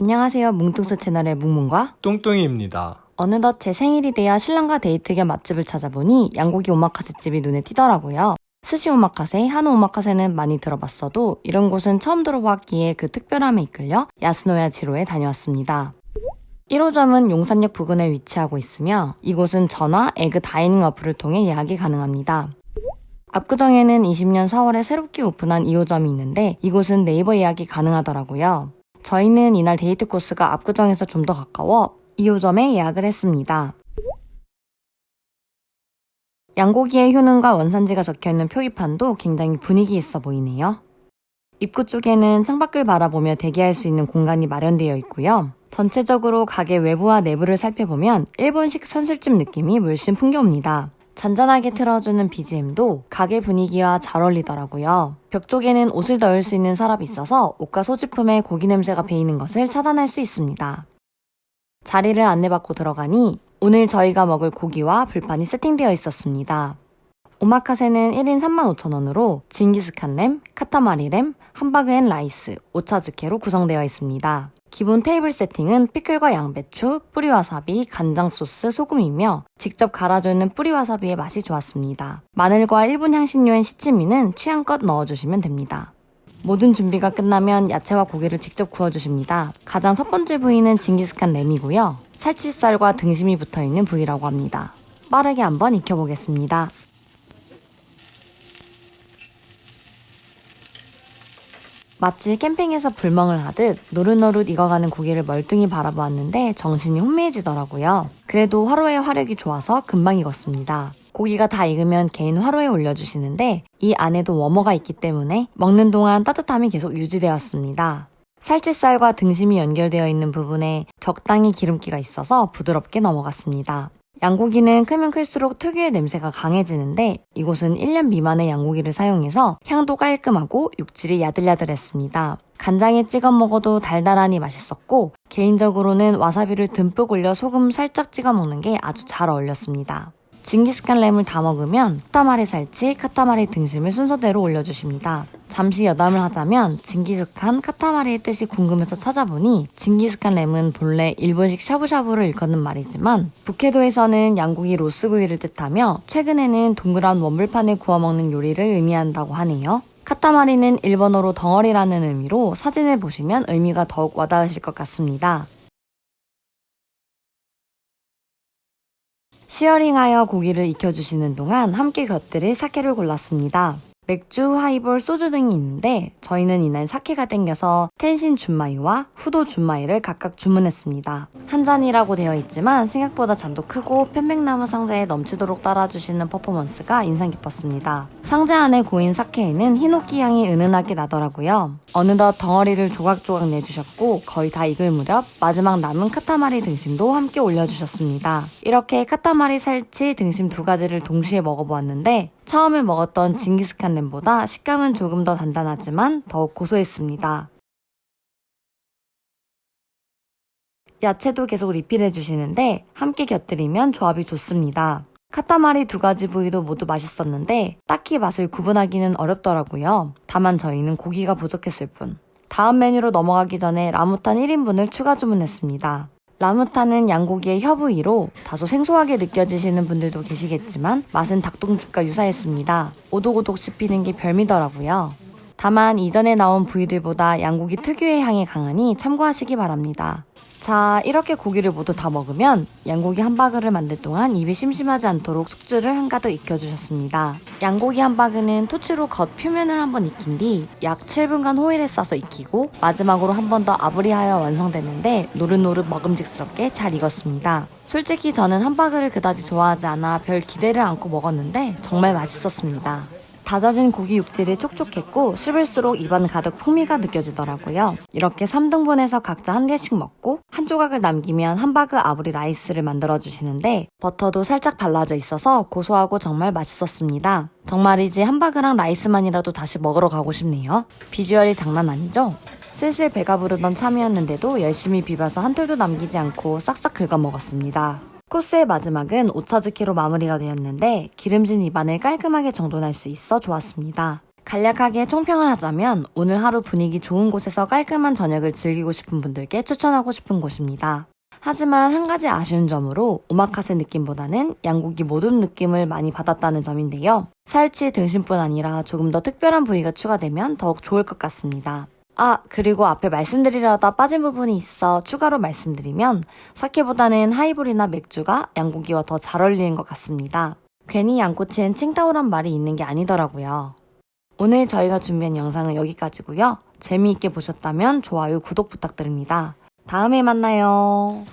안녕하세요. 뭉뚱스 채널의 뭉뭉과 뚱뚱이입니다. 어느덧 제 생일이 되어 신랑과 데이트 겸 맛집을 찾아보니 양고기 오마카세 집이 눈에 띄더라고요. 스시 오마카세, 한우 오마카세는 많이 들어봤어도 이런 곳은 처음 들어보았기에 그 특별함에 이끌려 야스노야 지로에 다녀왔습니다. 1호점은 용산역 부근에 위치하고 있으며 이곳은 전화, 에그 다이닝 어플을 통해 예약이 가능합니다. 압구정에는 20년 4월에 새롭게 오픈한 2호점이 있는데 이곳은 네이버 예약이 가능하더라고요. 저희는 이날 데이트 코스가 압구정에서 좀 더 가까워 2호점에 예약을 했습니다. 양고기의 효능과 원산지가 적혀있는 표기판도 굉장히 분위기 있어 보이네요. 입구 쪽에는 창밖을 바라보며 대기할 수 있는 공간이 마련되어 있고요. 전체적으로 가게 외부와 내부를 살펴보면 일본식 선술집 느낌이 물씬 풍겨옵니다. 잔잔하게 틀어주는 BGM도 가게 분위기와 잘 어울리더라고요. 벽 쪽에는 옷을 넣을 수 있는 서랍이 있어서 옷과 소지품에 고기 냄새가 배이는 것을 차단할 수 있습니다. 자리를 안내받고 들어가니 오늘 저희가 먹을 고기와 불판이 세팅되어 있었습니다. 오마카세는 1인 35,000원으로 징기스칸 램, 카타마리 램, 함바그 앤 라이스, 오차즈케로 구성되어 있습니다. 기본 테이블 세팅은 피클과 양배추, 뿌리와사비, 간장 소스, 소금이며 직접 갈아주는 뿌리와사비의 맛이 좋았습니다. 마늘과 일본 향신료인 시치미는 취향껏 넣어주시면 됩니다. 모든 준비가 끝나면 야채와 고기를 직접 구워주십니다. 가장 첫 번째 부위는 징기스칸 램이고요. 살치살과 등심이 붙어있는 부위라고 합니다. 빠르게 한번 익혀보겠습니다. 마치 캠핑에서 불멍을 하듯 노릇노릇 익어가는 고기를 멀뚱히 바라보았는데 정신이 혼미해지더라고요. 그래도 화로의 화력이 좋아서 금방 익었습니다. 고기가 다 익으면 개인 화로에 올려주시는데 이 안에도 워머가 있기 때문에 먹는 동안 따뜻함이 계속 유지되었습니다. 살치살과 등심이 연결되어 있는 부분에 적당히 기름기가 있어서 부드럽게 넘어갔습니다. 양고기는 크면 클수록 특유의 냄새가 강해지는데 이곳은 1년 미만의 양고기를 사용해서 향도 깔끔하고 육질이 야들야들했습니다. 간장에 찍어 먹어도 달달하니 맛있었고 개인적으로는 와사비를 듬뿍 올려 소금 살짝 찍어 먹는 게 아주 잘 어울렸습니다. 징기스칸 램을 다 먹으면 카타마리 살치, 카타마리 등심을 순서대로 올려주십니다. 잠시 여담을 하자면 징기스칸, 카타마리의 뜻이 궁금해서 찾아보니 징기스칸 램은 본래 일본식 샤브샤브를 일컫는 말이지만 북해도에서는 양고기 로스구이를 뜻하며 최근에는 동그란 원불판에 구워 먹는 요리를 의미한다고 하네요. 카타마리는 일본어로 덩어리라는 의미로 사진을 보시면 의미가 더욱 와닿으실 것 같습니다. 시어링하여 고기를 익혀주시는 동안 함께 곁들일 사케를 골랐습니다. 맥주, 하이볼, 소주 등이 있는데 저희는 이날 사케가 땡겨서 텐신 준마이와 후도 준마이를 각각 주문했습니다. 한 잔이라고 되어 있지만 생각보다 잔도 크고 편백나무 상자에 넘치도록 따라주시는 퍼포먼스가 인상 깊었습니다. 상자 안에 고인 사케에는 히노키 향이 은은하게 나더라고요. 어느덧 덩어리를 조각조각 내주셨고 거의 다 익을 무렵 마지막 남은 카타마리 등심도 함께 올려주셨습니다. 이렇게 카타마리 살치 등심 두 가지를 동시에 먹어보았는데 처음에 먹었던 징기스칸 램보다 식감은 조금 더 단단하지만 더욱 고소했습니다. 야채도 계속 리필해 주시는데 함께 곁들이면 조합이 좋습니다. 카타마리 두 가지 부위도 모두 맛있었는데 딱히 맛을 구분하기는 어렵더라고요. 다만 저희는 고기가 부족했을 뿐. 다음 메뉴로 넘어가기 전에 라무탄 1인분을 추가 주문했습니다. 라무탄은 양고기의 혀부위로 다소 생소하게 느껴지시는 분들도 계시겠지만 맛은 닭똥집과 유사했습니다. 오독오독 씹히는 게 별미더라고요. 다만 이전에 나온 부위들보다 양고기 특유의 향이 강하니 참고하시기 바랍니다. 자, 이렇게 고기를 모두 다 먹으면 양고기 함바그를 만들 동안 입이 심심하지 않도록 숙주를 한가득 익혀주셨습니다. 양고기 함바그는 토치로 겉 표면을 한번 익힌 뒤 약 7분간 호일에 싸서 익히고 마지막으로 한 번 더 아브리하여 완성되는데 노릇노릇 먹음직스럽게 잘 익었습니다. 솔직히 저는 함바그를 그다지 좋아하지 않아 별 기대를 안고 먹었는데 정말 맛있었습니다. 다져진 고기 육질이 촉촉했고 씹을수록 입안 가득 풍미가 느껴지더라고요. 이렇게 3등분해서 각자 한 개씩 먹고 한 조각을 남기면 함바그 아브리 라이스를 만들어 주시는데 버터도 살짝 발라져 있어서 고소하고 정말 맛있었습니다. 정말이지 함바그랑 라이스만이라도 다시 먹으러 가고 싶네요. 비주얼이 장난 아니죠? 슬슬 배가 부르던 참이었는데도 열심히 비벼서 한 톨도 남기지 않고 싹싹 긁어 먹었습니다. 코스의 마지막은 오차즈키로 마무리가 되었는데 기름진 입안을 깔끔하게 정돈할 수 있어 좋았습니다. 간략하게 총평을 하자면 오늘 하루 분위기 좋은 곳에서 깔끔한 저녁을 즐기고 싶은 분들께 추천하고 싶은 곳입니다. 하지만 한 가지 아쉬운 점으로 오마카세 느낌보다는 양고기 모듬 느낌을 많이 받았다는 점인데요. 살치 등심뿐 아니라 조금 더 특별한 부위가 추가되면 더욱 좋을 것 같습니다. 아, 그리고 앞에 말씀드리려다 빠진 부분이 있어 추가로 말씀드리면 사케보다는 하이볼이나 맥주가 양고기와 더 잘 어울리는 것 같습니다. 괜히 양꼬치엔 칭따오란 말이 있는 게 아니더라고요. 오늘 저희가 준비한 영상은 여기까지고요. 재미있게 보셨다면 좋아요, 구독 부탁드립니다. 다음에 만나요.